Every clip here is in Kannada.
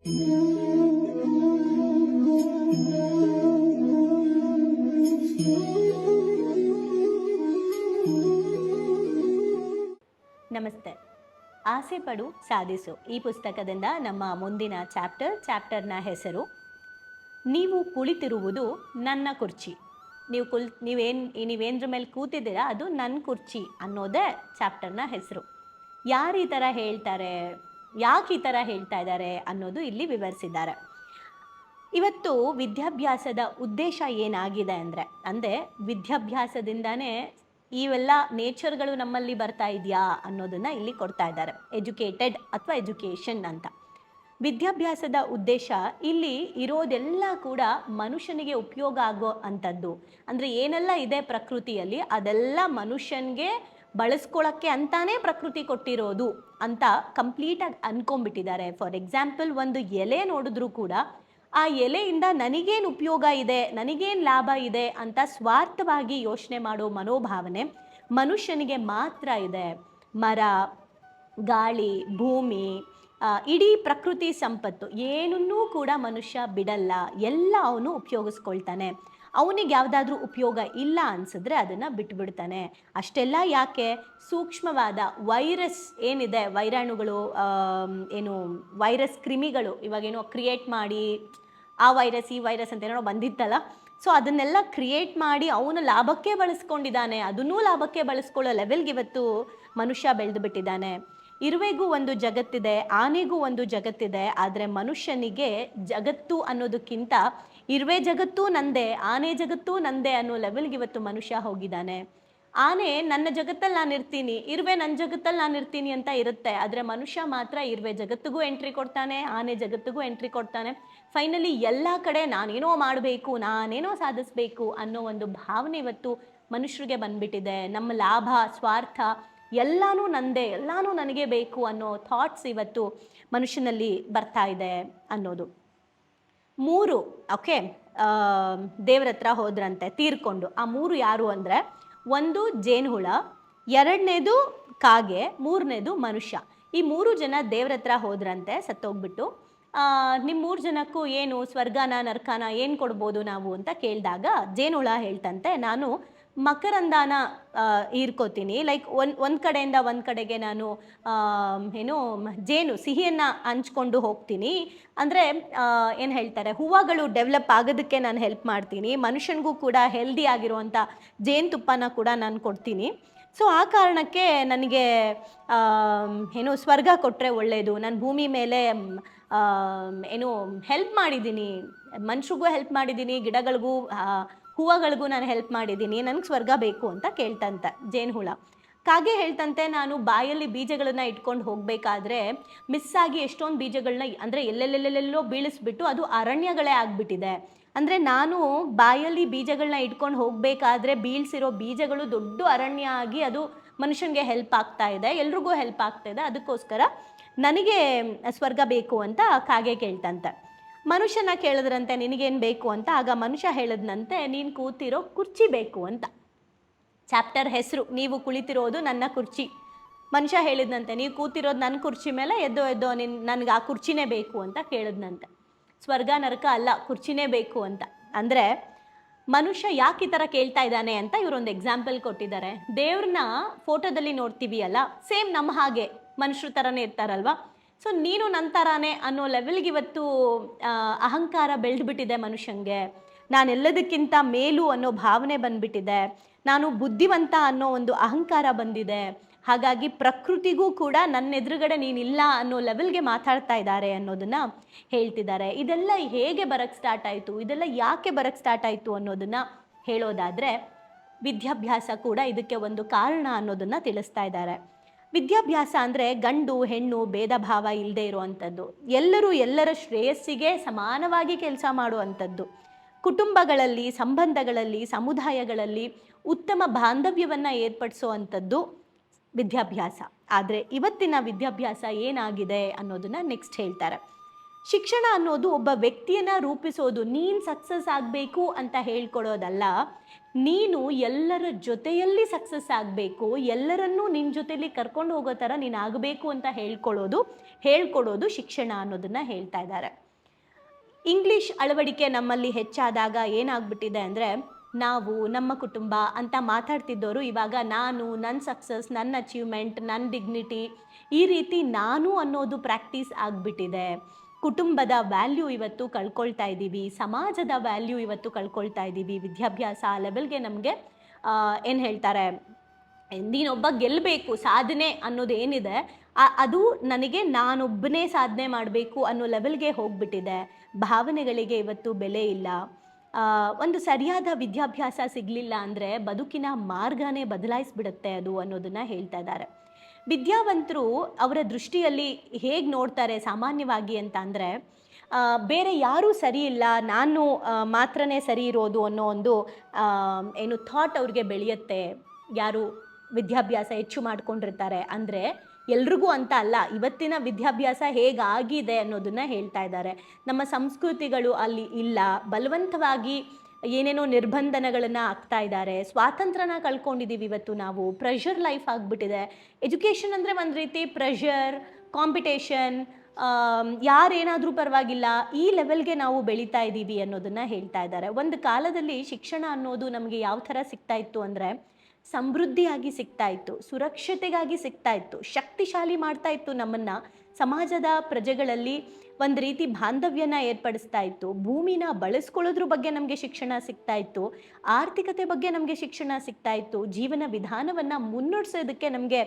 ನಮಸ್ತೆ. ಆಸೆ ಪಡು, ಸಾಧಿಸು. ಈ ಪುಸ್ತಕದಿಂದ ನಮ್ಮ ಮುಂದಿನ ಚಾಪ್ಟರ್, ಚಾಪ್ಟರ್ನ ಹೆಸರು, ನೀವು ಕುಳಿತಿರುವುದು ನನ್ನ ಕುರ್ಚಿ. ನೀವು ಕುಲ್, ನೀವೇನು ನೀವೇನ್ರ ಮೇಲೆ ಕೂತಿದ್ದೀರಾ, ಅದು ನನ್ನ ಕುರ್ಚಿ ಅನ್ನೋದೇ ಚಾಪ್ಟರ್ನ ಹೆಸರು. ಯಾರು ಈ ಥರ ಹೇಳ್ತಾರೆ? ಯಾಕೆ ಈ ಥರ ಹೇಳ್ತಾ ಇದ್ದಾರೆ ಅನ್ನೋದು ಇಲ್ಲಿ ವಿವರಿಸಿದ್ದಾರೆ. ಇವತ್ತು ವಿದ್ಯಾಭ್ಯಾಸದ ಉದ್ದೇಶ ಏನಾಗಿದೆ ಅಂದರೆ ಅಂದರೆ ವಿದ್ಯಾಭ್ಯಾಸದಿಂದನೇ ಇವೆಲ್ಲ ನೇಚರ್ಗಳು ನಮ್ಮಲ್ಲಿ ಬರ್ತಾ ಇದೆಯಾ ಅನ್ನೋದನ್ನ ಇಲ್ಲಿ ಕೊಡ್ತಾ ಇದ್ದಾರೆ. ಎಜುಕೇಟೆಡ್ ಅಥವಾ ಎಜುಕೇಷನ್ ಅಂತ. ವಿದ್ಯಾಭ್ಯಾಸದ ಉದ್ದೇಶ ಇಲ್ಲಿ ಇರೋದೆಲ್ಲ ಕೂಡ ಮನುಷ್ಯನಿಗೆ ಉಪಯೋಗ ಆಗೋ ಅಂಥದ್ದು. ಅಂದರೆ ಏನೆಲ್ಲ ಇದೆ ಪ್ರಕೃತಿಯಲ್ಲಿ ಅದೆಲ್ಲ ಮನುಷ್ಯನಿಗೆ ಬಳಸ್ಕೊಳ್ಳೋಕ್ಕೆ ಅಂತಾನೇ ಪ್ರಕೃತಿ ಕೊಟ್ಟಿರೋದು ಅಂತ ಕಂಪ್ಲೀಟಾಗಿ ಅನ್ಕೊಂಡ್ಬಿಟ್ಟಿದ್ದಾರೆ. ಫಾರ್ ಎಕ್ಸಾಂಪಲ್ ಒಂದು ಎಲೆ ನೋಡಿದ್ರೂ ಕೂಡ ಆ ಎಲೆಯಿಂದ ನನಗೇನು ಉಪಯೋಗ ಇದೆ, ನನಗೇನು ಲಾಭ ಇದೆ ಅಂತ ಸ್ವಾರ್ಥವಾಗಿ ಯೋಚನೆ ಮಾಡೋ ಮನೋಭಾವನೆ ಮನುಷ್ಯನಿಗೆ ಮಾತ್ರ ಇದೆ. ಮರ, ಗಾಳಿ, ಭೂಮಿ ಇಡೀ ಪ್ರಕೃತಿ ಸಂಪತ್ತು, ಏನನ್ನೂ ಕೂಡ ಮನುಷ್ಯ ಬಿಡಲ್ಲ. ಎಲ್ಲ ಅವನು ಉಪಯೋಗಿಸ್ಕೊಳ್ತಾನೆ. ಅವನಿಗೆ ಯಾವುದಾದ್ರೂ ಉಪಯೋಗ ಇಲ್ಲ ಅನ್ಸಿದ್ರೆ ಅದನ್ನು ಬಿಟ್ಬಿಡ್ತಾನೆ. ಅಷ್ಟೆಲ್ಲ ಯಾಕೆ? ಸೂಕ್ಷ್ಮವಾದ ವೈರಸ್ ಏನಿದೆ, ವೈರಾಣುಗಳು ಏನು ವೈರಸ್ ಕ್ರಿಮಿಗಳು, ಇವಾಗೇನೋ ಕ್ರಿಯೇಟ್ ಮಾಡಿ, ಆ ವೈರಸ್, ಈ ವೈರಸ್ ಅಂತ ಏನೋ ಬಂದಿತ್ತಲ್ಲ? ಸೊ ಅದನ್ನೆಲ್ಲ ಕ್ರಿಯೇಟ್ ಮಾಡಿ ಅವನ ಲಾಭಕ್ಕೆ ಬಳಸ್ಕೊಂಡಿದ್ದಾನೆ. ಅದನ್ನೂ ಲಾಭಕ್ಕೆ ಬಳಸ್ಕೊಳ್ಳೋ ಲೆವೆಲ್ಗೆ ಇವತ್ತು ಮನುಷ್ಯ ಬೆಳೆದು ಬಿಟ್ಟಿದ್ದಾನೆ. ಇರುವೆಗೂ ಒಂದು ಜಗತ್ತಿದೆ, ಆನೆಗೂ ಒಂದು ಜಗತ್ತಿದೆ, ಆದರೆ ಮನುಷ್ಯನಿಗೆ ಜಗತ್ತು ಅನ್ನೋದಕ್ಕಿಂತ ಇರುವೆ ಜಗತ್ತೂ ನಂದೇ, ಆನೆ ಜಗತ್ತೂ ನಂದೇ ಅನ್ನೋ ಲೆವೆಲ್ಗೆ ಇವತ್ತು ಮನುಷ್ಯ ಹೋಗಿದ್ದಾನೆ. ಆನೆ, ನನ್ನ ಜಗತ್ತಲ್ಲಿ ನಾನು ಇರ್ತೀನಿ, ಇರುವೆ ನನ್ನ ಜಗತ್ತಲ್ಲಿ ನಾನು ಇರ್ತೀನಿ ಅಂತ ಇರುತ್ತೆ, ಆದರೆ ಮನುಷ್ಯ ಮಾತ್ರ ಇರುವೆ ಜಗತ್ತಿಗೂ ಎಂಟ್ರಿ ಕೊಡ್ತಾನೆ, ಆನೆ ಜಗತ್ತಿಗೂ ಎಂಟ್ರಿ ಕೊಡ್ತಾನೆ. ಫೈನಲಿ ಎಲ್ಲ ಕಡೆ ನಾನೇನೋ ಮಾಡಬೇಕು, ನಾನೇನೋ ಸಾಧಿಸ್ಬೇಕು ಅನ್ನೋ ಒಂದು ಭಾವನೆ ಇವತ್ತು ಮನುಷ್ಯರಿಗೆ ಬಂದ್ಬಿಟ್ಟಿದೆ. ನಮ್ಮ ಲಾಭ, ಸ್ವಾರ್ಥ ಎಲ್ಲನೂ ನಂದೇ, ಎಲ್ಲನೂ ನನಗೆ ಬೇಕು ಅನ್ನೋ ಥಾಟ್ಸ್ ಇವತ್ತು ಮನುಷ್ಯನಲ್ಲಿ ಬರ್ತಾ ಇದೆ ಅನ್ನೋದು. ಮೂರು ಓಕೆ ದೇವ್ರ ಹತ್ರ ಹೋದ್ರಂತೆ, ತೀರ್ಕೊಂಡು. ಆ ಮೂರು ಯಾರು ಅಂದರೆ, ಒಂದು ಜೇನುಹುಳ, ಎರಡನೇದು ಕಾಗೆ, ಮೂರನೇದು ಮನುಷ್ಯ. ಈ ಮೂರು ಜನ ದೇವ್ರ ಹತ್ರ ಹೋದ್ರಂತೆ, ಸತ್ತೋಗ್ಬಿಟ್ಟು. ನಿಮ್ಮ ಮೂರು ಜನಕ್ಕೂ ಏನು, ಸ್ವರ್ಗನ, ನರ್ಕನ, ಏನು ಕೊಡ್ಬೋದು ನಾವು ಅಂತ ಕೇಳಿದಾಗ, ಜೇನುಹುಳ ಹೇಳ್ತಂತೆ. ನಾನು ಮಕರಂದಾನ ಹೀರ್ಕೋತೀನಿ. ಲೈಕ್ ಒಂದು ಒಂದು ಕಡೆಯಿಂದ ಒಂದು ಕಡೆಗೆ ನಾನು ಏನು, ಜೇನು, ಸಿಹಿಯನ್ನು ಹಂಚ್ಕೊಂಡು ಹೋಗ್ತೀನಿ. ಅಂದರೆ ಏನು ಹೇಳ್ತಾರೆ, ಹೂವುಗಳು ಡೆವಲಪ್ ಆಗೋದಕ್ಕೆ ನಾನು ಹೆಲ್ಪ್ ಮಾಡ್ತೀನಿ. ಮನುಷ್ಯನಿಗೂ ಕೂಡ ಹೆಲ್ದಿ ಆಗಿರುವಂಥ ಜೇನುತುಪ್ಪನ ಕೂಡ ನಾನು ಕೊಡ್ತೀನಿ. ಸೊ ಆ ಕಾರಣಕ್ಕೆ ನನಗೆ ಏನು, ಸ್ವರ್ಗ ಕೊಟ್ಟರೆ ಒಳ್ಳೆಯದು ನಾನು ಭೂಮಿ ಮೇಲೆ ಏನು ಹೆಲ್ಪ್ ಮಾಡಿದ್ದೀನಿ. ಮನುಷ್ಯಗೂ ಹೆಲ್ಪ್ ಮಾಡಿದ್ದೀನಿ, ಗಿಡಗಳಿಗೂ ಹೂವುಗಳಿಗೂ ನಾನು ಹೆಲ್ಪ್ ಮಾಡಿದ್ದೀನಿ, ನನಗೆ ಸ್ವರ್ಗ ಬೇಕು ಅಂತ ಕೇಳ್ತಂತೆ ಜೇನುಹುಳ. ಕಾಗೆ ಹೇಳ್ತಂತೆ, ನಾನು ಬಾಯಲ್ಲಿ ಬೀಜಗಳನ್ನ ಇಟ್ಕೊಂಡು ಹೋಗಬೇಕಾದ್ರೆ ಮಿಸ್ ಆಗಿ ಎಷ್ಟೊಂದು ಬೀಜಗಳನ್ನ ಅಂದರೆ ಎಲ್ಲೆಲ್ಲೆಲ್ಲೆಲ್ಲೋ ಬೀಳಿಸ್ಬಿಟ್ಟು ಅದು ಅರಣ್ಯಗಳೇ ಆಗಿಬಿಟ್ಟಿದೆ. ಅಂದರೆ ನಾನು ಬಾಯಲ್ಲಿ ಬೀಜಗಳನ್ನ ಇಟ್ಕೊಂಡು ಹೋಗಬೇಕಾದ್ರೆ ಬೀಳ್ಸಿರೋ ಬೀಜಗಳು ದೊಡ್ಡ ಅರಣ್ಯ ಆಗಿ ಅದು ಮನುಷ್ಯನಿಗೆ ಹೆಲ್ಪ್ ಆಗ್ತಾ ಇದೆ, ಎಲ್ರಿಗೂ ಹೆಲ್ಪ್ ಆಗ್ತಾ ಇದೆ. ಅದಕ್ಕೋಸ್ಕರ ನನಗೆ ಸ್ವರ್ಗ ಬೇಕು ಅಂತ ಕಾಗೆ ಕೇಳ್ತಂತೆ. ಮನುಷ್ಯನ ಕೇಳಿದ್ರಂತೆ ನಿನಗೇನು ಬೇಕು ಅಂತ, ಆಗ ಮನುಷ್ಯ ಹೇಳಿದ್ನಂತೆ, ನೀನು ಕೂತಿರೋ ಕುರ್ಚಿ ಬೇಕು ಅಂತ. ಚಾಪ್ಟರ್ ಹೆಸರು, ನೀವು ಕುಳಿತಿರೋದು ನನ್ನ ಕುರ್ಚಿ. ಮನುಷ್ಯ ಹೇಳಿದ್ನಂತೆ, ನೀವು ಕೂತಿರೋದು ನನ್ನ ಕುರ್ಚಿ ಮೇಲೆ, ಎದ್ದೋ ಎದ್ದೋ ನಿನ್, ನನಗೆ ಆ ಕುರ್ಚಿನೇ ಬೇಕು ಅಂತ ಕೇಳಿದ್ನಂತೆ. ಸ್ವರ್ಗ ನರಕ ಅಲ್ಲ, ಕುರ್ಚಿನೇ ಬೇಕು ಅಂತ. ಅಂದರೆ, ಮನುಷ್ಯ ಯಾಕೆ ಈ ಥರ ಕೇಳ್ತಾ ಇದ್ದಾನೆ ಅಂತ ಇವರೊಂದು ಎಕ್ಸಾಂಪಲ್ ಕೊಟ್ಟಿದ್ದಾರೆ. ದೇವ್ರನ್ನ ಫೋಟೋದಲ್ಲಿ ನೋಡ್ತೀವಿ ಅಲ್ಲ, ಸೇಮ್ ನಮ್ಮ ಹಾಗೆ ಮನುಷ್ಯರ ಥರನೇ ಇರ್ತಾರಲ್ವಾ? ಸೊ ನೀನು ನನ್ನ ಥರಾನೇ ಅನ್ನೋ ಲೆವೆಲ್ಗೆ ಇವತ್ತು ಅಹಂಕಾರ ಬೆಳೆದ್ಬಿಟ್ಟಿದೆ ಮನುಷ್ಯಂಗೆ. ನಾನೆಲ್ಲದಕ್ಕಿಂತ ಮೇಲು ಅನ್ನೋ ಭಾವನೆ ಬಂದ್ಬಿಟ್ಟಿದೆ. ನಾನು ಬುದ್ಧಿವಂತ ಅನ್ನೋ ಒಂದು ಅಹಂಕಾರ ಬಂದಿದೆ. ಹಾಗಾಗಿ ಪ್ರಕೃತಿಗೂ ಕೂಡ ನನ್ನ ಎದುರುಗಡೆ ನೀನಿಲ್ಲ ಅನ್ನೋ ಲೆವೆಲ್ಗೆ ಮಾತಾಡ್ತಾ ಇದ್ದಾರೆ ಅನ್ನೋದನ್ನ ಹೇಳ್ತಿದ್ದಾರೆ. ಇದೆಲ್ಲ ಹೇಗೆ ಬರಕ್ಕೆ ಸ್ಟಾರ್ಟ್ ಆಯಿತು? ಇದೆಲ್ಲ ಯಾಕೆ ಬರಕ್ಕೆ ಸ್ಟಾರ್ಟ್ ಆಯಿತು ಅನ್ನೋದನ್ನ ಹೇಳೋದಾದರೆ, ವಿದ್ಯಾಭ್ಯಾಸ ಕೂಡ ಇದಕ್ಕೆ ಒಂದು ಕಾರಣ ಅನ್ನೋದನ್ನ ತಿಳಿಸ್ತಾ ಇದ್ದಾರೆ. ವಿದ್ಯಾಭ್ಯಾಸ ಅಂದರೆ ಗಂಡು, ಹೆಣ್ಣು ಭೇದ ಭಾವ ಇಲ್ಲದೆ ಇರುವಂಥದ್ದು. ಎಲ್ಲರೂ ಎಲ್ಲರ ಶ್ರೇಯಸ್ಸಿಗೆ ಸಮಾನವಾಗಿ ಕೆಲಸ ಮಾಡುವಂಥದ್ದು. ಕುಟುಂಬಗಳಲ್ಲಿ, ಸಂಬಂಧಗಳಲ್ಲಿ, ಸಮುದಾಯಗಳಲ್ಲಿ ಉತ್ತಮ ಬಾಂಧವ್ಯವನ್ನು ಏರ್ಪಡಿಸುವಂಥದ್ದು ವಿದ್ಯಾಭ್ಯಾಸ. ಆದರೆ ಇವತ್ತಿನ ವಿದ್ಯಾಭ್ಯಾಸ ಏನಾಗಿದೆ ಅನ್ನೋದನ್ನ ನೆಕ್ಸ್ಟ್ ಹೇಳ್ತಾರೆ. ಶಿಕ್ಷಣ ಅನ್ನೋದು ಒಬ್ಬ ವ್ಯಕ್ತಿಯನ್ನ ರೂಪಿಸೋದು, ನೀನು ಸಕ್ಸಸ್ ಆಗಬೇಕು ಅಂತ ಹೇಳ್ಕೊಡೋದಲ್ಲ ನೀನು ಎಲ್ಲರ ಜೊತೆಯಲ್ಲಿ ಸಕ್ಸಸ್ ಆಗಬೇಕು, ಎಲ್ಲರನ್ನೂ ನಿನ್ನ ಜೊತೆಯಲ್ಲಿ ಕರ್ಕೊಂಡು ಹೋಗೋ ಥರ ನೀನು ಆಗಬೇಕು ಅಂತ ಹೇಳ್ಕೊಳ್ಳೋದು, ಹೇಳ್ಕೊಡೋದು ಶಿಕ್ಷಣ ಅನ್ನೋದನ್ನ ಹೇಳ್ತಾ ಇದ್ದಾರೆ. ಇಂಗ್ಲಿಷ್ ಅಳವಡಿಕೆ ನಮ್ಮಲ್ಲಿ ಹೆಚ್ಚಾದಾಗ ಏನಾಗ್ಬಿಟ್ಟಿದೆ ಅಂದರೆ, ನಾವು, ನಮ್ಮ ಕುಟುಂಬ ಅಂತ ಮಾತಾಡ್ತಿದ್ದವರು ಇವಾಗ ನಾನು ನನ್ನ ಸಕ್ಸಸ್ ನನ್ನ ಅಚೀವ್ಮೆಂಟ್ ನನ್ನ ಡಿಗ್ನಿಟಿ ಈ ರೀತಿ ನಾನು ಅನ್ನೋದು ಪ್ರಾಕ್ಟೀಸ್ ಆಗಿಬಿಟ್ಟಿದೆ. ಕುಟುಂಬದ ವ್ಯಾಲ್ಯೂ ಇವತ್ತು ಕಳ್ಕೊಳ್ತಾ ಇದ್ದೀವಿ, ಸಮಾಜದ ವ್ಯಾಲ್ಯೂ ಇವತ್ತು ಕಳ್ಕೊಳ್ತಾ ಇದ್ದೀವಿ. ವಿದ್ಯಾಭ್ಯಾಸ ಆ ಲೆವೆಲ್ಗೆ ನಮಗೆ ಏನು ಹೇಳ್ತಾರೆ, ನೀನೊಬ್ಬ ಗೆಲ್ಲಬೇಕು ಸಾಧನೆ ಅನ್ನೋದು ಏನಿದೆ ಅದು ನನಗೆ ನಾನೊಬ್ಬನೇ ಸಾಧನೆ ಮಾಡಬೇಕು ಅನ್ನೋ ಲೆವೆಲ್ಗೆ ಹೋಗ್ಬಿಟ್ಟಿದೆ. ಭಾವನೆಗಳಿಗೆ ಇವತ್ತು ಬೆಲೆ ಇಲ್ಲ. ಒಂದು ಸರಿಯಾದ ವಿದ್ಯಾಭ್ಯಾಸ ಸಿಗಲಿಲ್ಲ ಅಂದರೆ ಬದುಕಿನ ಮಾರ್ಗನೇ ಬದಲಾಯಿಸ್ಬಿಡುತ್ತೆ ಅದು ಅನ್ನೋದನ್ನು ಹೇಳ್ತಾ ಇದ್ದಾರೆ. ವಿದ್ಯಾವಂತರು ಅವರ ದೃಷ್ಟಿಯಲ್ಲಿ ಹೇಗೆ ನೋಡ್ತಾರೆ ಸಾಮಾನ್ಯವಾಗಿ ಅಂತ ಅಂದರೆ ಬೇರೆ ಯಾರೂ ಸರಿ ಇಲ್ಲ, ನಾನು ಮಾತ್ರನೇ ಸರಿ ಇರೋದು ಅನ್ನೋ ಒಂದು ಏನು ಥಾಟ್ ಅವ್ರಿಗೆ ಬೆಳೆಯುತ್ತೆ. ಯಾರು ವಿದ್ಯಾಭ್ಯಾಸ ಹೆಚ್ಚು ಮಾಡ್ಕೊಂಡಿರ್ತಾರೆ ಅಂದರೆ ಎಲ್ರಿಗೂ ಅಂತ ಅಲ್ಲ, ಇವತ್ತಿನ ವಿದ್ಯಾಭ್ಯಾಸ ಹೇಗಾಗಿದೆ ಅನ್ನೋದನ್ನು ಹೇಳ್ತಾ ಇದ್ದಾರೆ. ನಮ್ಮ ಸಂಸ್ಕೃತಿಗಳು ಅಲ್ಲಿ ಇಲ್ಲ. ಬಲವಂತವಾಗಿ ಏನೇನೋ ನಿರ್ಬಂಧನಗಳನ್ನು ಆಗ್ತಾ ಇದ್ದಾರೆ, ಸ್ವಾತಂತ್ರ್ಯನ ಕಳ್ಕೊಂಡಿದ್ದೀವಿ ಇವತ್ತು ನಾವು ಪ್ರೆಷರ್ ಲೈಫ್ ಆಗಿಬಿಟ್ಟಿದೆ. ಎಜುಕೇಷನ್ ಅಂದರೆ ಒಂದು ರೀತಿ ಪ್ರೆಷರ್ ಕಾಂಪಿಟೇಷನ್ ಯಾರೇನಾದರೂ ಪರವಾಗಿಲ್ಲ, ಈ ಲೆವೆಲ್ಗೆ ನಾವು ಬೆಳೀತಾ ಇದ್ದೀವಿ ಅನ್ನೋದನ್ನು ಹೇಳ್ತಾ ಇದ್ದಾರೆ. ಒಂದು ಕಾಲದಲ್ಲಿ ಶಿಕ್ಷಣ ಅನ್ನೋದು ನಮಗೆ ಯಾವ ಥರ ಸಿಗ್ತಾ ಇತ್ತು ಅಂದರೆ, ಸಮೃದ್ಧಿಯಾಗಿ ಸಿಗ್ತಾ ಇತ್ತು, ಸುರಕ್ಷತೆಗಾಗಿ ಸಿಗ್ತಾ ಇತ್ತು, ಶಕ್ತಿಶಾಲಿ ಮಾಡ್ತಾ ಇತ್ತು ನಮ್ಮನ್ನ. ಸಮಾಜದ ಪ್ರಜೆಗಳಲ್ಲಿ ಒಂದು ರೀತಿ ಬಾಂಧವ್ಯನ ಏರ್ಪಡಿಸ್ತಾ ಇತ್ತು. ಭೂಮಿನ ಬಳಸ್ಕೊಳ್ಳೋದ್ರ ಬಗ್ಗೆ ನಮಗೆ ಶಿಕ್ಷಣ ಸಿಗ್ತಾ ಇತ್ತು. ಆರ್ಥಿಕತೆ ಬಗ್ಗೆ ನಮಗೆ ಶಿಕ್ಷಣ ಸಿಗ್ತಾ ಇತ್ತು. ಜೀವನ ವಿಧಾನವನ್ನು ಮುನ್ನಡೆಸೋದಕ್ಕೆ ನಮಗೆ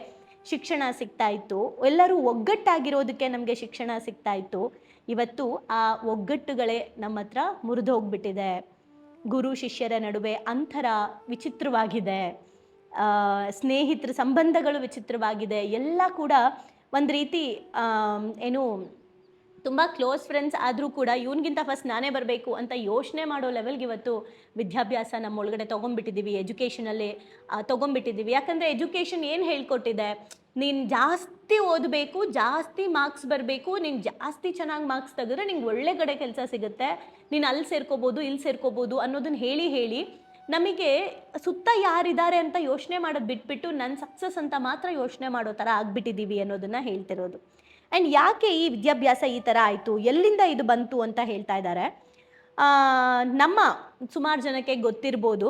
ಶಿಕ್ಷಣ ಸಿಗ್ತಾ ಇತ್ತು. ಎಲ್ಲರೂ ಒಗ್ಗಟ್ಟಾಗಿರೋದಕ್ಕೆ ನಮಗೆ ಶಿಕ್ಷಣ ಸಿಗ್ತಾ ಇತ್ತು. ಇವತ್ತು ಆ ಒಗ್ಗಟ್ಟುಗಳೇ ನಮ್ಮ ಹತ್ರ ಮುರಿದೋಗ್ಬಿಟ್ಟಿದೆ ಗುರು ಶಿಷ್ಯರ ನಡುವೆ ಅಂತರ ವಿಚಿತ್ರವಾಗಿದೆ. ಸ್ನೇಹಿತರ ಸಂಬಂಧಗಳು ವಿಚಿತ್ರವಾಗಿದೆ. ಎಲ್ಲ ಕೂಡ ಒಂದು ರೀತಿ ಏನು ತುಂಬ ಕ್ಲೋಸ್ ಫ್ರೆಂಡ್ಸ್ ಆದರೂ ಕೂಡ ಇವನಿಗಿಂತ ಫಸ್ಟ್ ನಾನೇ ಬರಬೇಕು ಅಂತ ಯೋಚನೆ ಮಾಡೋ ಲೆವೆಲ್ಗೆ ಇವತ್ತು ವಿದ್ಯಾಭ್ಯಾಸ ನಮ್ಮ ಒಳಗಡೆ ತೊಗೊಂಡ್ಬಿಟ್ಟಿದ್ದೀವಿ ಎಜುಕೇಷನಲ್ಲಿ ತೊಗೊಂಡ್ಬಿಟ್ಟಿದ್ದೀವಿ ಯಾಕಂದರೆ ಎಜುಕೇಷನ್ ಏನು ಹೇಳ್ಕೊಟ್ಟಿದೆ? ನೀನು ಜಾಸ್ತಿ ಓದಬೇಕು, ಜಾಸ್ತಿ ಮಾರ್ಕ್ಸ್ ಬರಬೇಕು, ನೀನು ಜಾಸ್ತಿ ಚೆನ್ನಾಗಿ ಮಾರ್ಕ್ಸ್ ತೆಗೆದ್ರೆ ನಿಂಗೆ ಒಳ್ಳೆ ಕಡೆ ಕೆಲಸ ಸಿಗುತ್ತೆ. ನೀನು ಅಲ್ಲಿ ಸೇರ್ಕೋಬೋದು ಇಲ್ಲಿ ಸೇರ್ಕೋಬೋದು ಅನ್ನೋದನ್ನ ಹೇಳಿ ಹೇಳಿ ನಮಗೆ ಸುತ್ತ ಯಾರಿದ್ದಾರೆ ಅಂತ ಯೋಚನೆ ಮಾಡೋದು ಬಿಟ್ಬಿಟ್ಟು ನನ್ನ ಸಕ್ಸಸ್ ಅಂತ ಮಾತ್ರ ಯೋಚನೆ ಮಾಡೋ ಥರ ಆಗಿಬಿಟ್ಟಿದ್ದೀವಿ ಅನ್ನೋದನ್ನು ಹೇಳ್ತಿರೋದು. ಆ್ಯಂಡ್ ಯಾಕೆ ಈ ವಿದ್ಯಾಭ್ಯಾಸ ಈ ಥರ ಆಯಿತು? ಎಲ್ಲಿಂದ ಇದು ಬಂತು ಅಂತ ಹೇಳ್ತಾ ಇದ್ದಾರೆ ನಮ್ಮ ಸುಮಾರು ಜನಕ್ಕೆ ಗೊತ್ತಿರ್ಬೋದು,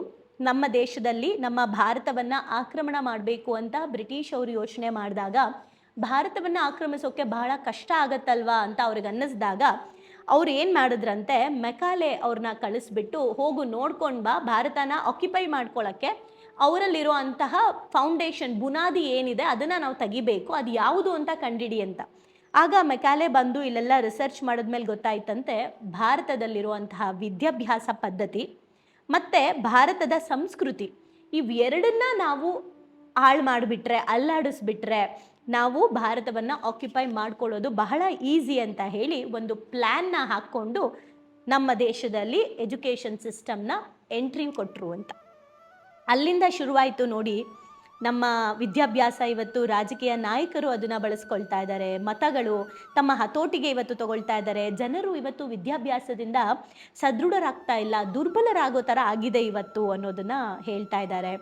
ನಮ್ಮ ದೇಶದಲ್ಲಿ ನಮ್ಮ ಭಾರತವನ್ನು ಆಕ್ರಮಣ ಮಾಡಬೇಕು ಅಂತ ಬ್ರಿಟಿಷ್ ಅವರು ಯೋಚನೆ ಮಾಡಿದಾಗ, ಭಾರತವನ್ನು ಆಕ್ರಮಿಸೋಕ್ಕೆ ಬಹಳ ಕಷ್ಟ ಆಗತ್ತಲ್ವಾ ಅಂತ ಅವ್ರಿಗೆ ಅನ್ನಿಸ್ದಾಗ ಅವ್ರು ಏನು ಮಾಡಿದ್ರಂತೆ, ಮೆಕಾಲೆ ಅವ್ರನ್ನ ಕಳಿಸ್ಬಿಟ್ಟು ಹೋಗು ನೋಡ್ಕೊಂಡು ಬಾ, ಭಾರತನ ಆಕ್ಯುಪೈ ಮಾಡ್ಕೊಳ್ಳೋಕ್ಕೆ ಅವರಲ್ಲಿರೋ ಅಂತಹ ಫೌಂಡೇಶನ್ ಬುನಾದಿ ಏನಿದೆ, ಅದನ್ನು ನಾವು ತೆಗಿಬೇಕು, ಅದು ಯಾವುದು ಅಂತ ಕಂಡಿಡಿ ಅಂತ. ಆಗ ಮೆಕಾಲೆ ಬಂದು ಇಲ್ಲೆಲ್ಲ ರಿಸರ್ಚ್ ಮಾಡಿದ್ಮೇಲೆ ಗೊತ್ತಾಯ್ತಂತೆ ಭಾರತದಲ್ಲಿರುವಂತಹ ವಿದ್ಯಾಭ್ಯಾಸ ಪದ್ಧತಿ, ಮತ್ತು ಭಾರತದ ಸಂಸ್ಕೃತಿ ಇವೆರಡನ್ನ ನಾವು ಹಾಳು ಮಾಡಿಬಿಟ್ರೆ, ಅಲ್ಲಾಡಿಸ್ಬಿಟ್ರೆ ನಾವು ಭಾರತವನ್ನು ಆಕ್ಯುಪೈ ಮಾಡ್ಕೊಳ್ಳೋದು ಬಹಳ ಈಸಿ ಅಂತ ಹೇಳಿ ಒಂದು ಪ್ಲ್ಯಾನ್ನ ಹಾಕ್ಕೊಂಡು ನಮ್ಮ ದೇಶದಲ್ಲಿ ಎಜುಕೇಷನ್ ಸಿಸ್ಟಮ್ನ ಎಂಟ್ರಿ ಕೊಟ್ಟರು ಅಂತ. ಅಲ್ಲಿಂದ ಶುರುವಾಯಿತು ನೋಡಿ, ನಮ್ಮ ವಿದ್ಯಾಭ್ಯಾಸ ಇವತ್ತು ರಾಜಕೀಯ ನಾಯಕರು ಅದನ್ನು ಬಳಸ್ಕೊಳ್ತಾ ಇದ್ದಾರೆ, ಮತಗಳು ತಮ್ಮ ಹತೋಟಿಗೆ ಇವತ್ತು ತಗೊಳ್ತಾ ಇದ್ದಾರೆ, ಜನರು ಇವತ್ತು ವಿದ್ಯಾಭ್ಯಾಸದಿಂದ ಸದೃಢರಾಗ್ತಾ ಇಲ್ಲ, ದುರ್ಬಲರಾಗೋ ಥರ ಆಗಿದೆ ಇವತ್ತು ಅನ್ನೋದನ್ನ ಹೇಳ್ತಾ ಇದ್ದಾರೆ.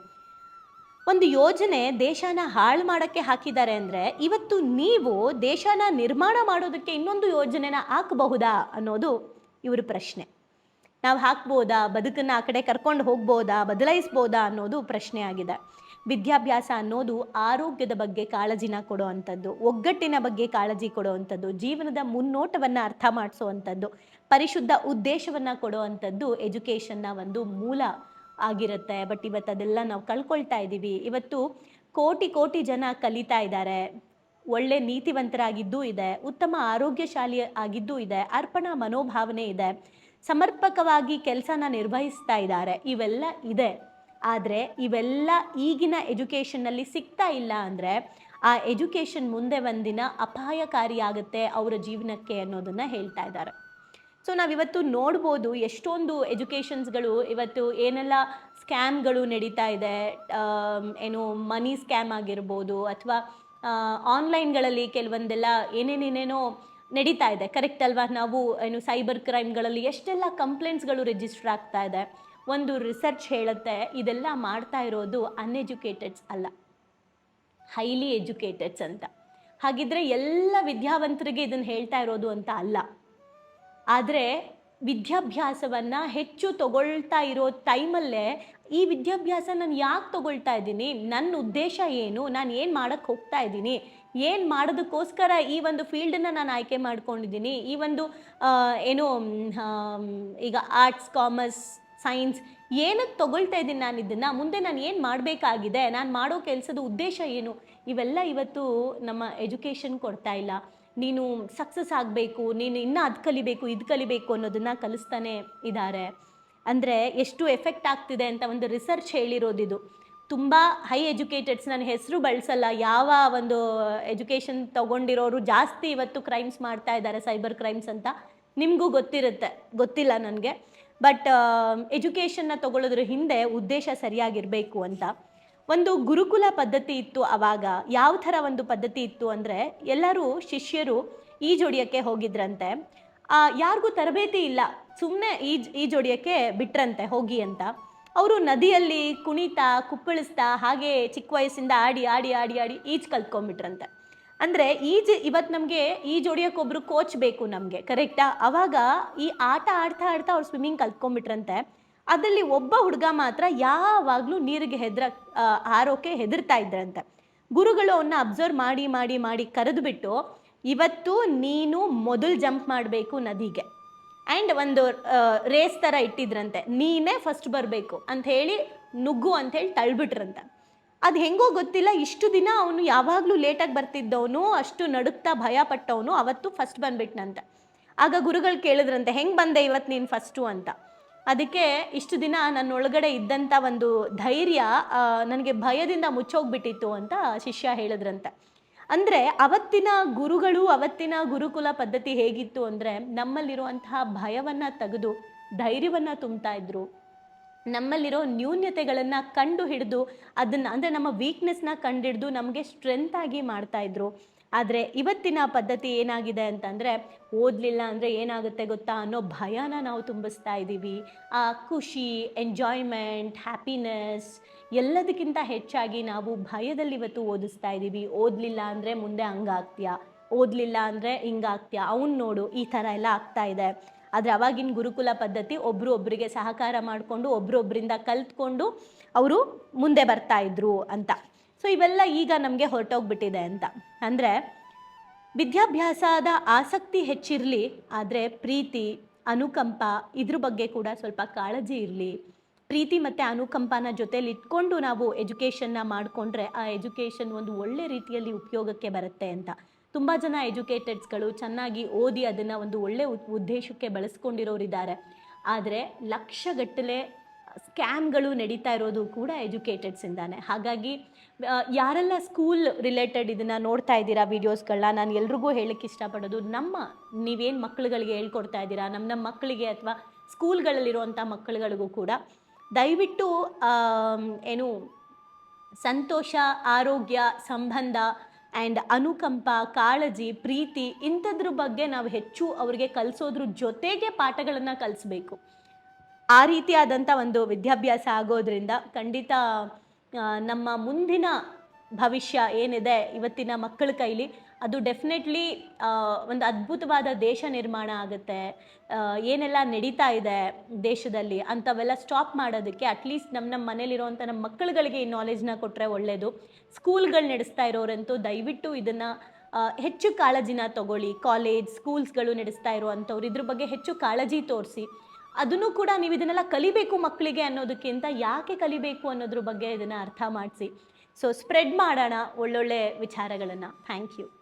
ಒಂದು ಯೋಜನೆ ದೇಶನ ಹಾಳು ಮಾಡೋಕ್ಕೆ ಹಾಕಿದ್ದಾರೆ ಅಂದರೆ ಇವತ್ತು ನೀವು ದೇಶನ ನಿರ್ಮಾಣ ಮಾಡೋದಕ್ಕೆ ಇನ್ನೊಂದು ಯೋಜನೆನ ಹಾಕಬಹುದಾ ಅನ್ನೋದು ಇವರ ಪ್ರಶ್ನೆ. ನಾವು ಹಾಕ್ಬೋದಾ? ಬದುಕನ್ನು ಆ ಕಡೆ ಕರ್ಕೊಂಡು ಹೋಗ್ಬೋದಾ? ಬದಲಾಯಿಸ್ಬೋದಾ ಅನ್ನೋದು ಪ್ರಶ್ನೆ ಆಗಿದೆ. ವಿದ್ಯಾಭ್ಯಾಸ ಅನ್ನೋದು ಆರೋಗ್ಯದ ಬಗ್ಗೆ ಕಾಳಜಿನ ಕೊಡೋ ಅಂಥದ್ದು, ಒಗ್ಗಟ್ಟಿನ ಬಗ್ಗೆ ಕಾಳಜಿ ಕೊಡೋ ಅಂಥದ್ದು, ಜೀವನದ ಮುನ್ನೋಟವನ್ನು ಅರ್ಥ ಮಾಡಿಸೋ ಪರಿಶುದ್ಧ ಉದ್ದೇಶವನ್ನು ಕೊಡೋ ಅಂಥದ್ದು ಎಜುಕೇಷನ್ನ ಒಂದು ಮೂಲ ಆಗಿರುತ್ತೆ. ಬಟ್ ಇವತ್ತು ಅದೆಲ್ಲ ನಾವು ಕಳ್ಕೊಳ್ತಾ ಇದ್ದೀವಿ. ಇವತ್ತು ಕೋಟಿ ಕೋಟಿ ಜನ ಕಲಿತಾ ಇದ್ದಾರೆ. ಒಳ್ಳೆ ನೀತಿವಂತರಾಗಿದ್ದೂ ಇದೆ. ಉತ್ತಮ ಆರೋಗ್ಯಶಾಲಿ ಆಗಿದ್ದೂ ಇದೆ. ಅರ್ಪಣಾ ಮನೋಭಾವನೆ ಇದೆ. ಸಮರ್ಪಕವಾಗಿ ಕೆಲಸನ ನಿರ್ವಹಿಸ್ತಾ ಇದ್ದಾರೆ. ಇವೆಲ್ಲ ಇದೆ. ಆದರೆ ಇವೆಲ್ಲ ಈಗಿನ ಎಜುಕೇಷನ್ನಲ್ಲಿ ಸಿಗ್ತಾ ಇಲ್ಲ ಅಂದರೆ ಆ ಎಜುಕೇಷನ್ ಮುಂದೆ ಒಂದಿನ ಅಪಾಯಕಾರಿಯಾಗುತ್ತೆ ಅವರ ಜೀವನಕ್ಕೆ ಅನ್ನೋದನ್ನು ಹೇಳ್ತಾ ಇದ್ದಾರೆ. ಸೊ ನಾವಿವತ್ತು ನೋಡ್ಬೋದು ಎಷ್ಟೊಂದು ಎಜುಕೇಷನ್ಸ್ಗಳು, ಇವತ್ತು ಏನೆಲ್ಲ ಸ್ಕ್ಯಾಮ್ಗಳು ನಡೀತಾ ಇದೆ ಏನು ಮನಿ ಸ್ಕ್ಯಾಮ್ ಆಗಿರ್ಬೋದು ಅಥವಾ ಆನ್ಲೈನ್ಗಳಲ್ಲಿ ಕೆಲವೊಂದೆಲ್ಲ ಏನೇನೇನೇನೋ ನಡೀತಾ ಇದೆ. ಕರೆಕ್ಟ್ ಅಲ್ವಾ? ನಾವು ಏನು ಸೈಬರ್ ಕ್ರೈಮ್ಗಳಲ್ಲಿ ಎಷ್ಟೆಲ್ಲ ಕಂಪ್ಲೇಂಟ್ಸ್ಗಳು ರಿಜಿಸ್ಟರ್ ಆಗ್ತಾ ಇದೆ. ಒಂದು ರಿಸರ್ಚ್ ಹೇಳುತ್ತೆ, ಇದೆಲ್ಲ ಮಾಡ್ತಾ ಇರೋದು ಅನ್ಎಜುಕೇಟೆಡ್ಸ್ ಅಲ್ಲ. ಹೈಲಿ ಎಜುಕೇಟೆಡ್ಸ್ ಅಂತ. ಹಾಗಿದ್ರೆ ಎಲ್ಲ ವಿದ್ಯಾವಂತರಿಗೆ ಇದನ್ನು ಹೇಳ್ತಾ ಇರೋದು ಅಂತ ಅಲ್ಲ. ಆದರೆ ವಿದ್ಯಾಭ್ಯಾಸವನ್ನು ಹೆಚ್ಚು ತಗೊಳ್ತಾ ಇರೋ ಟೈಮಲ್ಲೇ ಈ ವಿದ್ಯಾಭ್ಯಾಸ ನಾನು ಯಾಕೆ ತಗೊಳ್ತಾ ಇದ್ದೀನಿ? ನನ್ನ ಉದ್ದೇಶ ಏನು? ನಾನು ಏನು ಮಾಡೋಕ್ಕೆ ಹೋಗ್ತಾ ಇದ್ದೀನಿ? ಏನು ಮಾಡೋದಕ್ಕೋಸ್ಕರ ಈ ಒಂದು ಫೀಲ್ಡನ್ನು ನಾನು ಆಯ್ಕೆ ಮಾಡ್ಕೊಂಡಿದ್ದೀನಿ? ಈ ಒಂದು ಏನು ಈಗ ಆರ್ಟ್ಸ್, ಕಾಮರ್ಸ್, ಸೈನ್ಸ್ ಏನಕ್ಕೆ ತಗೊಳ್ತಾ ಇದ್ದೀನಿ ನಾನು ಇದನ್ನು ಮುಂದೆ ನಾನು ಏನು ಮಾಡಬೇಕಾಗಿದೆ? ನಾನು ಮಾಡೋ ಕೆಲಸದ ಉದ್ದೇಶ ಏನು? ಇವೆಲ್ಲ ಇವತ್ತು ನಮ್ಮ ಎಜುಕೇಷನ್ ಕೊಡ್ತಾ ಇಲ್ಲ. ನೀನು ಸಕ್ಸಸ್ ಆಗಬೇಕು, ನೀನು ಇನ್ನೂ ಅದು ಕಲಿಬೇಕು, ಇದು ಕಲಿಬೇಕು ಅನ್ನೋದನ್ನು ಕಲಿಸ್ತಾನೆ ಇದ್ದಾರೆ ಅಂದರೆ ಎಷ್ಟು ಎಫೆಕ್ಟ್ ಆಗ್ತಿದೆ ಅಂತ ಒಂದು ರಿಸರ್ಚ್ ಹೇಳಿರೋದಿದು ತುಂಬ ಹೈ ಎಜುಕೇಟೆಡ್ಸ್ ನನ್ನ ಹೆಸರು ಬಳಸಲ್ಲ, ಯಾವ ಒಂದು ಎಜುಕೇಷನ್ ತಗೊಂಡಿರೋರು ಜಾಸ್ತಿ ಇವತ್ತು ಕ್ರೈಮ್ಸ್ ಮಾಡ್ತಾ ಇದ್ದಾರೆ ಸೈಬರ್ ಕ್ರೈಮ್ಸ್ ಅಂತ ನಿಮಗೂ ಗೊತ್ತಿರುತ್ತೆ, ಗೊತ್ತಿಲ್ಲ ನನಗೆ. ಬಟ್ ಎಜುಕೇಷನ್ನ ತಗೊಳ್ಳೋದ್ರ ಹಿಂದೆ ಉದ್ದೇಶ ಸರಿಯಾಗಿರಬೇಕು ಅಂತ. ಒಂದು ಗುರುಕುಲ ಪದ್ಧತಿ ಇತ್ತು ಆವಾಗ ಯಾವ ಥರ ಒಂದು ಪದ್ಧತಿ ಇತ್ತು ಅಂದರೆ, ಎಲ್ಲರೂ ಶಿಷ್ಯರು ಈಜೊಡಿಯೋಕ್ಕೆ ಹೋಗಿದ್ರಂತೆ. ಯಾರಿಗೂ ತರಬೇತಿ ಇಲ್ಲ. ಸುಮ್ಮನೆ ಈಜ್ ಜೋಡಿಯಕ್ಕೆ ಬಿಟ್ರಂತೆ, ಹೋಗಿ ಅಂತ. ಅವರು ನದಿಯಲ್ಲಿ ಕುಣಿತಾ, ಕುಪ್ಪಳಿಸ್ತಾ, ಹಾಗೆ ಚಿಕ್ಕ ವಯಸ್ಸಿಂದ ಆಡಿ ಆಡಿ ಆಡಿ ಆಡಿ ಈಜು ಕಲ್ತ್ಕೊಂಡ್ಬಿಟ್ರಂತೆ. ಅಂದರೆ ಈಜು ಇವತ್ತು ನಮಗೆ ಈಜೊಡಿಯೋಕೆ ಒಬ್ರು ಕೋಚ್ ಬೇಕು ನಮಗೆ ಕರೆಕ್ಟಾ ಅವಾಗ ಈ ಆಟ ಆಡ್ತಾ ಆಡ್ತಾ ಅವ್ರು ಸ್ವಿಮ್ಮಿಂಗ್ ಕಲ್ತ್ಕೊಂಡ್ಬಿಟ್ರಂತೆ. ಅದರಲ್ಲಿ ಒಬ್ಬ ಹುಡುಗ ಮಾತ್ರ ಯಾವಾಗಲೂ ನೀರಿಗೆ ಹೆದ್ರ ಆರೋಕೆ ಹೆದರ್ತಾ ಇದ್ರಂತೆ. ಗುರುಗಳು ಅವನ್ನ ಅಬ್ಸರ್ವ್ ಮಾಡಿ ಮಾಡಿ ಮಾಡಿ ಕರೆದುಬಿಟ್ಟು, ಇವತ್ತು ನೀನು ಮೊದಲು ಜಂಪ್ ಮಾಡಬೇಕು ನದಿಗೆ. ಆ್ಯಂಡ್ ಒಂದು ರೇಸ್ ಥರ ಇಟ್ಟಿದ್ರಂತೆ. ನೀನೇ ಫಸ್ಟ್ ಬರಬೇಕು. ಅಂತ ಹೇಳಿ ನುಗ್ಗು ಅಂತ ಹೇಳಿ ತಳ್ಬಿಟ್ರಂತೆ. ಅದು ಹೆಂಗೋ ಗೊತ್ತಿಲ್ಲ. ಇಷ್ಟು ದಿನ ಅವನು ಯಾವಾಗಲೂ ಲೇಟಾಗಿ ಬರ್ತಿದ್ದವನು, ಅಷ್ಟು ನಡುಕ್ತಾ ಭಯ ಪಟ್ಟವನು, ಅವತ್ತು ಫಸ್ಟ್ ಬಂದ್ಬಿಟ್ನಂತೆ. ಆಗ ಗುರುಗಳು ಕೇಳಿದ್ರಂತೆ, ಹೆಂಗೆ ಬಂದೆ ಇವತ್ತು ನೀನು ಫಸ್ಟು? ಅಂತ. ಅದಕ್ಕೆ ಇಷ್ಟು ದಿನ ನನ್ನ ಒಳಗಡೆ ಇದ್ದಂಥ ಒಂದು ಧೈರ್ಯ ನನಗೆ ಭಯದಿಂದ ಮುಚ್ಚೋಗ್ಬಿಟ್ಟಿತ್ತು ಅಂತ ಶಿಷ್ಯ ಹೇಳಿದ್ರಂತೆ. ಅಂದರೆ ಅವತ್ತಿನ ಗುರುಗಳು, ಅವತ್ತಿನ ಗುರುಕುಲ ಪದ್ಧತಿ ಹೇಗಿತ್ತು ಅಂದರೆ ನಮ್ಮಲ್ಲಿರುವಂತಹ ಭಯವನ್ನು ತೆಗೆದು, ಧೈರ್ಯವನ್ನು ತುಂಬ್ತಾ ಇದ್ರು. ನಮ್ಮಲ್ಲಿರೋ ನ್ಯೂನ್ಯತೆಗಳನ್ನು ಕಂಡು ಹಿಡಿದು, ಅದನ್ನು, ಅಂದರೆ ನಮ್ಮ ವೀಕ್ನೆಸ್ನ ಕಂಡಿಡಿದು ನಮಗೆ ಸ್ಟ್ರೆಂತ್ ಆಗಿ ಮಾಡ್ತಾ ಇದ್ರು. ಆದರೆ ಇವತ್ತಿನ ಪದ್ಧತಿ ಏನಾಗಿದೆ ಅಂತಂದರೆ ಓದಲಿಲ್ಲ ಅಂದರೆ ಏನಾಗುತ್ತೆ ಗೊತ್ತಾ ಅನ್ನೋ ಭಯನ ನಾವು ತುಂಬಿಸ್ತಾ ಇದ್ದೀವಿ ಆ ಖುಷಿ ಎಂಜಾಯ್ಮೆಂಟ್ ಹ್ಯಾಪಿನೆಸ್ ಎಲ್ಲದಕ್ಕಿಂತ ಹೆಚ್ಚಾಗಿ ನಾವು ಭಯದಲ್ಲಿ ಇವತ್ತು ಓದಿಸ್ತಾ ಇದ್ದೀವಿ ಓದಲಿಲ್ಲ ಅಂದರೆ ಮುಂದೆ ಹಂಗಾಗ್ತೀಯಾ? ಓದಲಿಲ್ಲ ಅಂದರೆ ಹಿಂಗಾಗ್ತೀಯಾ? ಅವ್ನು ನೋಡು, ಈ ಥರ ಎಲ್ಲ ಆಗ್ತಾ ಇದೆ. ಆದರೆ ಅವಾಗಿನ ಗುರುಕುಲ ಪದ್ಧತಿ ಒಬ್ಬರು ಒಬ್ಬರಿಗೆ ಸಹಕಾರ ಮಾಡಿಕೊಂಡು ಒಬ್ಬರೊಬ್ಬರಿಂದ ಕಲ್ತ್ಕೊಂಡು ಅವರು ಮುಂದೆ ಬರ್ತಾ ಇದ್ರು ಅಂತ. ಸೊ ಇವೆಲ್ಲ ಈಗ ನಮಗೆ ಹೊರಟೋಗ್ಬಿಟ್ಟಿದೆ ಅಂತ. ಅಂದರೆ, ವಿದ್ಯಾಭ್ಯಾಸದ ಆಸಕ್ತಿ ಹೆಚ್ಚಿರಲಿ, ಆದರೆ ಪ್ರೀತಿ, ಅನುಕಂಪ ಇದ್ರ ಬಗ್ಗೆ ಕೂಡ ಸ್ವಲ್ಪ ಕಾಳಜಿ ಇರಲಿ. ಪ್ರೀತಿ ಮತ್ತು ಅನುಕಂಪನ ಜೊತೆಲಿ ಇಟ್ಕೊಂಡು ನಾವು ಎಜುಕೇಷನ್ನ ಮಾಡಿಕೊಂಡ್ರೆ ಆ ಎಜುಕೇಷನ್ ಒಂದು ಒಳ್ಳೆ ರೀತಿಯಲ್ಲಿ ಉಪಯೋಗಕ್ಕೆ ಬರುತ್ತೆ ಅಂತ. ತುಂಬ ಜನ ಎಜುಕೇಟೆಡ್ಸ್ಗಳು ಚೆನ್ನಾಗಿ ಓದಿ ಅದನ್ನು ಒಂದು ಒಳ್ಳೆ ಉದ್- ಉದ್ದೇಶಕ್ಕೆ ಬಳಸ್ಕೊಂಡಿರೋರಿದ್ದಾರೆ. ಆದರೆ ಲಕ್ಷಗಟ್ಟಲೆ ಸ್ಕ್ಯಾಮ್ಗಳು ನಡೀತಾ ಇರೋದು ಕೂಡ ಎಜುಕೇಟೆಡ್ಸಿಂದಾನೆ. ಹಾಗಾಗಿ ಯಾರೆಲ್ಲ ಸ್ಕೂಲ್ ರಿಲೇಟೆಡ್ ಇದನ್ನು ನೋಡ್ತಾ ಇದ್ದೀರಾ ವೀಡಿಯೋಸ್ಗಳನ್ನ, ನಾನು ಎಲ್ರಿಗೂ ಹೇಳಕ್ಕೆ ಇಷ್ಟಪಡೋದು ನಮ್ಮ, ನೀವೇನು ಮಕ್ಕಳುಗಳಿಗೆ ಹೇಳ್ಕೊಡ್ತಾ ಇದ್ದೀರಾ ನಮ್ಮ ನಮ್ಮ ಮಕ್ಕಳಿಗೆ ಅಥವಾ ಸ್ಕೂಲ್ಗಳಲ್ಲಿರುವಂಥ ಮಕ್ಕಳುಗಳಿಗೂ ಕೂಡ ದಯವಿಟ್ಟು ಏನು ಸಂತೋಷ, ಆರೋಗ್ಯ, ಸಂಬಂಧ ಆ್ಯಂಡ್ ಅನುಕಂಪ, ಕಾಳಜಿ, ಪ್ರೀತಿ ಇಂಥದ್ರ ಬಗ್ಗೆ ನಾವು ಹೆಚ್ಚು ಅವರಿಗೆ ಕಲಿಸೋದ್ರ ಜೊತೆಗೆ ಪಾಠಗಳನ್ನು ಕಲಿಸ್ಬೇಕು. ಆ ರೀತಿಯಾದಂಥ ಒಂದು ವಿದ್ಯಾಭ್ಯಾಸ ಆಗೋದ್ರಿಂದ ಖಂಡಿತ ನಮ್ಮ ಮುಂದಿನ ಭವಿಷ್ಯ ಏನಿದೆ ಇವತ್ತಿನ ಮಕ್ಕಳ ಕೈಲಿ, ಅದು ಡೆಫಿನೆಟ್ಲಿ ಒಂದು ಅದ್ಭುತವಾದ ದೇಶ ನಿರ್ಮಾಣ ಆಗುತ್ತೆ. ಏನೆಲ್ಲ ನಡೀತಾ ಇದೆ ದೇಶದಲ್ಲಿ ಅಂಥವೆಲ್ಲ ಸ್ಟಾಪ್ ಮಾಡೋದಕ್ಕೆ ಅಟ್ಲೀಸ್ಟ್ ನಮ್ಮ ನಮ್ಮ ಮನೇಲಿರುವಂಥ ನಮ್ಮ ಮಕ್ಕಳುಗಳಿಗೆ ಈ ನಾಲೆಜ್ನ ಕೊಟ್ಟರೆ ಒಳ್ಳೆಯದು ಸ್ಕೂಲ್ಗಳು ನಡೆಸ್ತಾ ಇರೋರಂತೂ ದಯವಿಟ್ಟು ಇದನ್ನು ಹೆಚ್ಚು ಕಾಳಜಿನ ತಗೊಳ್ಳಿ. ಕಾಲೇಜ್ ಸ್ಕೂಲ್ಸ್ಗಳು ನಡೆಸ್ತಾ ಇರುವಂಥವ್ರು ಇದ್ರ ಬಗ್ಗೆ ಹೆಚ್ಚು ಕಾಳಜಿ ತೋರಿಸಿ. ಅದನ್ನು ಕೂಡ ನೀವು ಇದನ್ನೆಲ್ಲ ಕಲಿಬೇಕು ಮಕ್ಕಳಿಗೆ ಅನ್ನೋದಕ್ಕಿಂತ ಯಾಕೆ ಕಲಿಬೇಕು ಅನ್ನೋದ್ರ ಬಗ್ಗೆ ಇದನ್ನು ಅರ್ಥ ಮಾಡಿಸಿ. ಸೊ ಸ್ಪ್ರೆಡ್ ಮಾಡೋಣ ಒಳ್ಳೊಳ್ಳೆ ವಿಚಾರಗಳನ್ನು. Thank you